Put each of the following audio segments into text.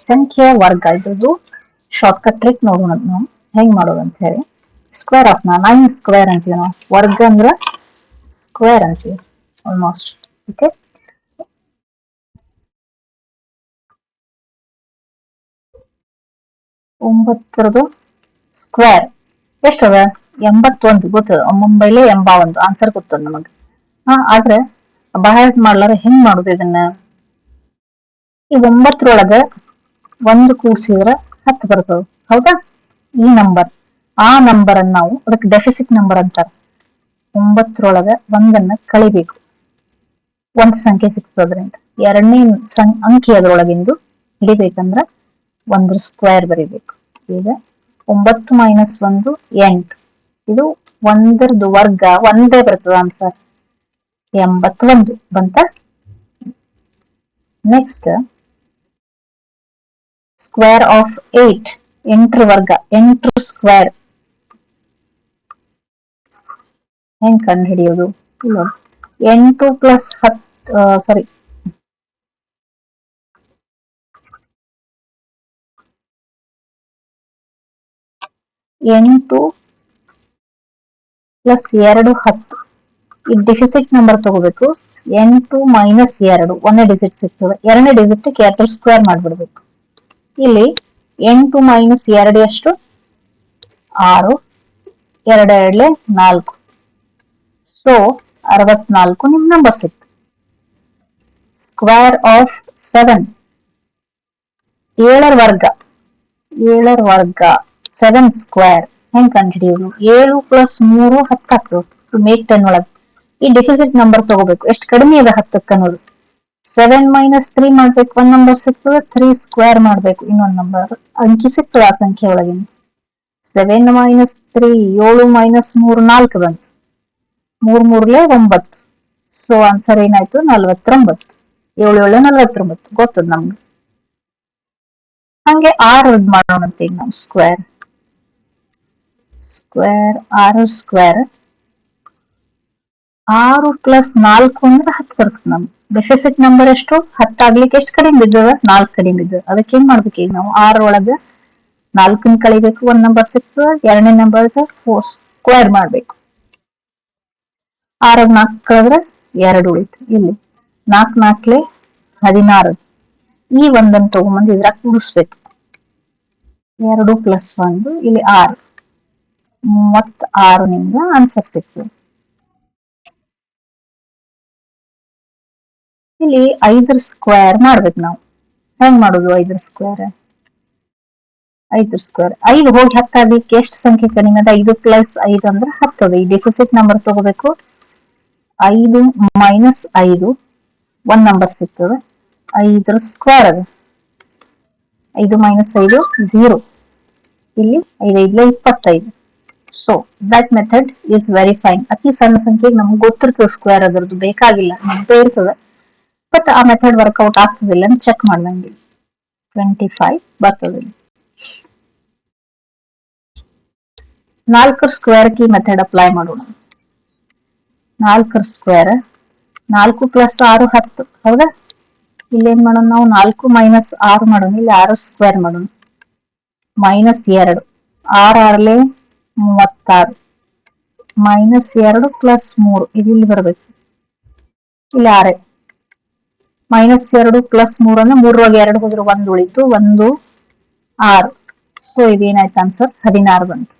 ಸಂಖ್ಯೆಯ ವರ್ಗ ಇದ್ರದ್ದು ಶಾರ್ಟ್ಕಟ್ ಟ್ರಿಕ್ ನೋಡೋಣ ನಾವು. ಹೆಂಗ್ ಮಾಡೋದು ಅಂತ ಹೇಳಿ. ಸ್ಕ್ವೇರ್ ಆಫ್ ನೈನ್ ಸ್ಕ್ವೇರ್ ಅಂತೀವಿ ನಾವು. ವರ್ಗ ಅಂದ್ರ ಸ್ಕ್ವೇರ್ ಅಂತೀವಿ ಆಲ್ಮೋಸ್ಟ್ ಓಕೆ ಒಂಬತ್ತರದು ಸ್ಕ್ವೇರ್ ಎಷ್ಟದ? ಎಂಬತ್ತೊಂದು ಗೊತ್ತದ? ಮುಂಬೈಲೆ ಎಂಬ ಒಂದು ಆನ್ಸರ್ ಗೊತ್ತದ ನಮಗೆ. ಹಾ, ಆದ್ರೆ ಬಹಳ ಮಾಡ್ಲಾರ ಹೆಂಗ್ ಮಾಡುದು ಇದನ್ನ? ಈ ಒಂಬತ್ತರೊಳಗ ಒಂದು ಕೂಡ್ಸಿದ್ರ ಹತ್ತು ಬರ್ತದ. ಹೌದಾ? ಈ ನಂಬರ್ ಆ ನಂಬರ್ ಅನ್ನ ನಾವು ಅದಕ್ಕೆ ಡೆಫಿಸಿಟ್ ನಂಬರ್ ಅಂತಾರ. ಒಂಬತ್ತರೊಳಗ ಒಂದನ್ನ ಕಳಿಬೇಕು. ಒಂದು ಸಂಖ್ಯೆ ಸಿಗ್ತದ್ರಿಂದ ಎರಡನೇ ಸಂ, ಅಂಕಿ ಅದರೊಳಗಿಂದು ಹಿಡಿಬೇಕಂದ್ರ ಒಂದ್ರ ಸ್ಕ್ವೇರ್ ಬರಿಬೇಕು. ಈಗ ಒಂಬತ್ತು ಮೈನಸ್ ಒಂದು ಎಂಟು. ಇದು ಒಂದರದು ವರ್ಗ ಒಂದೇ ಬರ್ತದ ಆನ್ಸರ್ ಎಂಬತ್ತೊಂದು ಬಂತ? ನೆಕ್ಸ್ಟ್ ಸ್ಕ್ವೇರ್ ಆಫ್ ಏಟ್ ಎಂಟ್ರ ವರ್ಗ ಎಂಟು ಸ್ಕ್ವೇರ್ ಹೆಂಗ್ ಕಂಡು ಹಿಡಿಯೋದು ಎಂಟು ಪ್ಲಸ್ ಹತ್ ಸಾರಿ ಎಂಟು ಪ್ಲಸ್ ಎರಡು ಹತ್ತು. ಈ ಡಿಫಿಸಿಟ್ ನಂಬರ್ ತಗೋಬೇಕು. ಎಂಟು ಮೈನಸ್ ಎರಡು. ಒಂದೇ ಡಿಜಿಟ್ ಸಿಗ್ತದೆ. ಎರಡನೇ ಡಿಜಿಟ್ ಕ್ಯಾಪಿಟಲ್ ಸ್ಕ್ವೇರ್ ಮಾಡ್ಬಿಡ್ಬೇಕು. ಇಲ್ಲಿ ಎಂಟು ಮೈನಸ್ ಎರಡು ಎಷ್ಟು? ಆರು. ಎರಡು ಎರಡ್ಲೆ ನಾಲ್ಕು. ಸೊ ಅರವತ್ನಾಲ್ಕು ನಿಮ್ ನಂಬರ್ ಸಿಕ್ತು. ಸ್ಕ್ವೇರ್ ಆಫ್ ಸೆವೆನ್ ಏಳರ ವರ್ಗ. ಏಳರ ವರ್ಗ ಸೆವೆನ್ ಸ್ಕ್ವೇರ್ ಹೆಂಗ್ ಕಂಡುಹಿಡಿಯೋದು ಏಳು ಪ್ಲಸ್ ಮೂರು ಹತ್ತು ಹಾಕ್ಬೇಕು ಮೇಕ್ ಟೆನ್ ಒಳಗೆ ಈ ಡೆಫಿಸಿಟ್ ನಂಬರ್ ತಗೋಬೇಕು. ಎಷ್ಟು ಕಡಿಮೆ ಇದೆ ಹತ್ತಕ್ಕೆ ಅನ್ನೋದು. ಸೆವೆನ್ ಮೈನಸ್ ತ್ರೀ ಮಾಡ್ಬೇಕು. ಒಂದ್ ನಂಬರ್ ಸಿಗ್ತದೆ ತ್ರೀ ಸ್ಕ್ವೇರ್ ಮಾಡ್ಬೇಕು. ಇನ್ನೊಂದ್ ನಂಬರ್ ಅಂಕಿ ಸಿಗ್ತದೆ ಆ ಸಂಖ್ಯೆ ಒಳಗಿನ. ಸೆವೆನ್ ಮೈನಸ್ ತ್ರೀ ಏಳು ಮೈನಸ್ ಮೂರು, ನಾಲ್ಕು ಬಂತು. ಮೂರ್, ಮೂರ್ಲೆ ಒಂಬತ್ತು. ಸೊ ಆನ್ಸರ್ ಏನಾಯ್ತು? ನಲ್ವತ್ತೊಂಬತ್ತು. ಏಳು ಏಳು, ನಲ್ವತ್ತೊಂಬತ್ತು. ಗೊತ್ತದ ನಮ್ಗೆ? ಹಂಗೆ ಆರು ಮಾಡೋಣ ಅಂತ ಈಗ ನಾವು. ಸ್ಕ್ವೇರ್ ಸ್ಕ್ವೇರ್ ಆರು ಸ್ಕ್ವೇರ್ ಆರು ಪ್ಲಸ್ ನಾಲ್ಕು ಅಂದ್ರೆ ಹತ್ತು ಬರ್ತದೆ ನಮ್ಗೆ ಡೆಫಿಸಿಟ್ ನಂಬರ್ ಎಷ್ಟು? ಹತ್ತಾಗ್ಲಿಕ್ಕೆ ಎಷ್ಟು ಕಡಿಮೆ ಬಿದ್ದದ? ನಾಲ್ಕು ಕಡಿಮೆ ಬಿದ್ದದ. ಅದಕ್ಕೆ ಏನ್ ಮಾಡ್ಬೇಕು ಈಗ ನಾವು? ಆರೊಳಗ ನಾಲ್ಕನ್ ಕಳಿಬೇಕು. ಒಂದ್ ನಂಬರ್ ಸಿಕ್ತದ ಎರಡನೇ ನಂಬರ್ ಫೋರ್ ಸ್ಕ್ವೇರ್ ಮಾಡ್ಬೇಕು. ಆರಾಗ ನಾಲ್ಕು ಕಳೆದ್ರೆ ಎರಡು ಉಳಿತು. ಇಲ್ಲಿ ನಾಲ್ಕು ನಾಲ್ಕಲೆ ಹದಿನಾರು. ಈ ಒಂದನ್ನು ತಗೊಂಬಂದು ಇದ್ರಾಗ ಕೂಡಿಸ್ಬೇಕು ಎರಡು ಪ್ಲಸ್ ಒಂದು, ಇಲ್ಲಿ ಆರು. ಮೂವತ್ ಆರು ನಿಮ್ಗೆ ಆನ್ಸರ್ ಸಿಗ್ತದೆ. ಇಲ್ಲಿ ಐದರ ಸ್ಕ್ವೇರ್ ಮಾಡ್ಬೇಕು ನಾವು. ಹೆಂಗ್ ಮಾಡೋದು ಐದರ ಸ್ಕ್ವೇರ್ ಐದರ ಸ್ಕ್ವೇರ್ ಐದು ಹೋಗಿ ಹತ್ತಾಗ್ಲಿಕ್ಕೆ ಎಷ್ಟು ಸಂಖ್ಯೆ ಕಡಿಮೆ ಅದ? ಐದು ಪ್ಲಸ್ ಐದು ಅಂದ್ರೆ ಹತ್ತದ. ಈ ಡೆಫಿಸಿಟ್ ನಂಬರ್ ತಗೋಬೇಕು. ಐದು ಮೈನಸ್ ಐದು, ಒಂದ್ ನಂಬರ್ ಸಿಗ್ತದೆ. ಐದರ ಸ್ಕ್ವೇರ್ ಅದ. ಐದು ಮೈನಸ್ ಐದು ಝೀರೋ ಇಲ್ಲಿ ಐದು, ಐದ್ಲೆ ಇಪ್ಪತ್ತೈದು. So that method is very fine ಅತಿ ಸಣ್ಣ ಸಂಖ್ಯೆಗೆ ನಮ್ಗೆ ಗೊತ್ತಿರ್ತದೆ ಸ್ಕ್ವೇರ್ ಅದರದ್ದು. ಬೇಕಾಗಿಲ್ಲ. ನಮ್ಗೆ ಇರ್ತದೆ ಬಟ್ ಆ ಮೆಥಡ್ ವರ್ಕೌಟ್ ಆಗ್ತದಿಲ್ಲ ಅಂತ ಚೆಕ್ ಮಾಡ್ದಂಗೆ. ಟ್ವೆಂಟಿ ಫೈವ್ ಬರ್ತದೆ. ನಾಲ್ಕರ ಸ್ಕ್ವೇರ್ ಕಿ ಮೆಥಡ್ ಅಪ್ಲೈ ಮಾಡೋಣ. ನಾಲ್ಕರ ಸ್ಕ್ವೇರ್ ನಾಲ್ಕು ಪ್ಲಸ್ ಆರು ಹತ್ತು, ಹೌದಾ? ಇಲ್ಲೇನ್ ಮಾಡೋಣ ನಾವು? ನಾಲ್ಕು ಮೈನಸ್ ಆರು ಮಾಡೋಣ. ಇಲ್ಲಿ ಆರು ಸ್ಕ್ವೇರ್ ಮಾಡೋಣ. ಮೈನಸ್ ಎರಡು. ಆರು ಆರ್ಲೆ ಮೂವತ್ತಾರು. ಮೈನಸ್ ಎರಡು ಪ್ಲಸ್ ಮೂರು. ಇದು ಇಲ್ಲಿ ಬರಬೇಕು. ಇಲ್ಲಿ ಆರೆ. ಮೈನಸ್ ಎರಡು ಪ್ಲಸ್ ಮೂರು ಅಂದ್ರೆ ಮೂರೊಳಗೆ ಎರಡು ಹೋದ್ರೆ ಒಂದು ಉಳಿತು, ಒಂದು, ಆರು. ಸೊ ಇದೇನಾಯ್ತು ಆನ್ಸರ್ ಹದಿನಾರು ಬಂತು.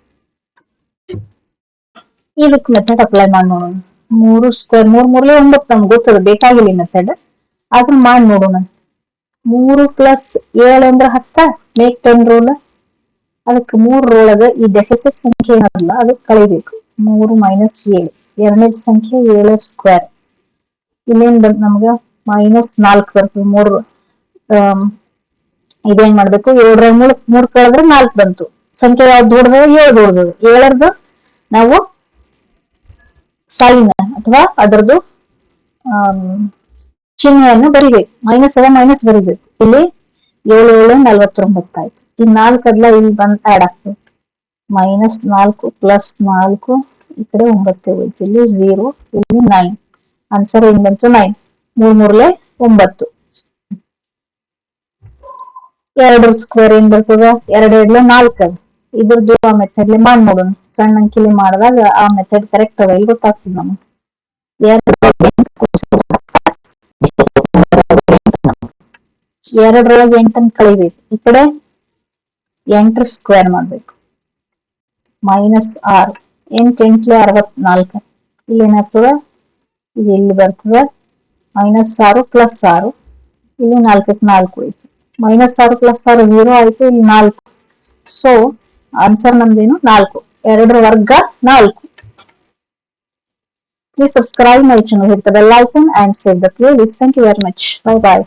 ಇದಕ್ಕೆ ಮೆಥಡ್ ಅಪ್ಲೈ ಮಾಡಿ ನೋಡೋಣ. ಮೂರು ಸ್ಕ್ವೇರ್ ಮೂರ್ ಮೂರ್ಲೆ ಒಂಬತ್ತು ನಮ್ಗೆ ಗೊತ್ತದ, ಬೇಕಾಗಿಲ್ಲ ಮೆಥಡ್ ಅದನ್ನ ಮಾಡಿ ನೋಡೋಣ. ಮೂರು ಪ್ಲಸ್ ಏಳು ಅಂದ್ರೆ ಹತ್ತ ಮೇಕ್ ಟೆನ್ ರೂಲ್ ಅದಕ್ಕೆ ಮೂರರೊಳಗ ಈ ಡೆಫಿಸಿಟ್ ಸಂಖ್ಯೆ ಏನಲ್ಲ ಅದಕ್ಕೆ ಕಳಿಬೇಕು. ಮೂರು ಮೈನಸ್ ಏಳು. ಎರಡನೇ ಸಂಖ್ಯೆ ಏಳು ಸ್ಕ್ವೇರ್ ಇಲ್ಲೇನ್ ಬಂತು ನಮ್ಗ? ಮೈನಸ್ ನಾಲ್ಕು ಬರ್ತದೆ ಮೂರು ಇದೇನ್ ಮಾಡ್ಬೇಕು? ಏಳರ ಮೂರ್ ಮೂರ್ ಕಳೆದ್ರೆ ನಾಲ್ಕು ಬಂತು. ಸಂಖ್ಯೆ ಯಾವ್ದು ದೊಡ್ಡದ ಏಳು ದೊಡ್ಡದು ಏಳರದು ನಾವು ಸೈನ್ ಅಥವಾ ಅದರದ್ದು ಚಿಹ್ನೆಯನ್ನು ಬರಿಬೇಕು. ಮೈನಸ್ ಅದ ಮೈನಸ್ ಬರಿಬೇಕು. ಇಲ್ಲಿ ಏಳು ಏಳು ನಲ್ವತ್ತೊಂಬತ್ತಾಯ್ತು ಈ ನಾಲ್ಕದ್ಲ ಇಲ್ಲಿ ಬಂದ್ ಆಡ್ ಆಗ್ತದೆ. ಮೈನಸ್ ನಾಲ್ಕು ಪ್ಲಸ್ ನಾಲ್ಕು, ಈ ಕಡೆ ಒಂಬತ್ತು ಹೋಯ್ತು. ಇಲ್ಲಿ ಝೀರೋ ಇಲ್ಲಿ ನೈನ್ ಆನ್ಸರ್ ಏನ್ ಬಂತು? ನೈನ್ ಮೂರ್ ಒಂಬತ್ತು. ಎರಡು ಸ್ಕ್ವೇರ್ ಏನ್ ಬರ್ತದ? ಎರಡು ಎರಡ್ಲೆ ನಾಲ್ಕ. ಇದ್ರ ಇದ್ರದ್ದು ಆ ಮೆಥಡ್ ಮಾಡಿ ನೋಡೋಣ. ಸಣ್ಣ ಅಂಕಿಲಿ ಮಾಡಿದಾಗ ಆ ಮೆಥಡ್ ಕರೆಕ್ಟ್ ಅದ. ಇಲ್ಲಿ ಗೊತ್ತಾಗ್ತದೆ ನಮಗೆ. ಎರಡರೊಳಗೆ ಎಂಟನ್ ಕಳಿಬೇಕು. ಈ ಕಡೆ ಎಂಟರ ಸ್ಕ್ವೇರ್ ಮಾಡ್ಬೇಕು. ಮೈನಸ್ ಆರ್. ಎಂಟು ಎಂಟ್ಲೆ ಅರವತ್ನಾಲ್ಕು. ಇಲ್ಲಿ ಏನಾಗ್ತದ ಇದು ಇಲ್ಲಿ ಬರ್ತದ? ಮೈನಸ್ ಆರು ಪ್ಲಸ್ ಆರು ಇಲ್ಲಿ ನಾಲ್ಕಕ್ಕೆ ನಾಲ್ಕು ಐತಿ ಮೈನಸ್ ಆರು ಪ್ಲಸ್ ಆರು ಜೀರೋ ಆಯ್ತು ಇಲ್ಲಿ ನಾಲ್ಕು ಸೊ ಆನ್ಸರ್ ನಮ್ದೇನು ನಾಲ್ಕು ಎರಡರ ವರ್ಗ ನಾಲ್ಕು Please subscribe my channel, hit the bell icon and save the playlist. Thank you very much. Bye bye.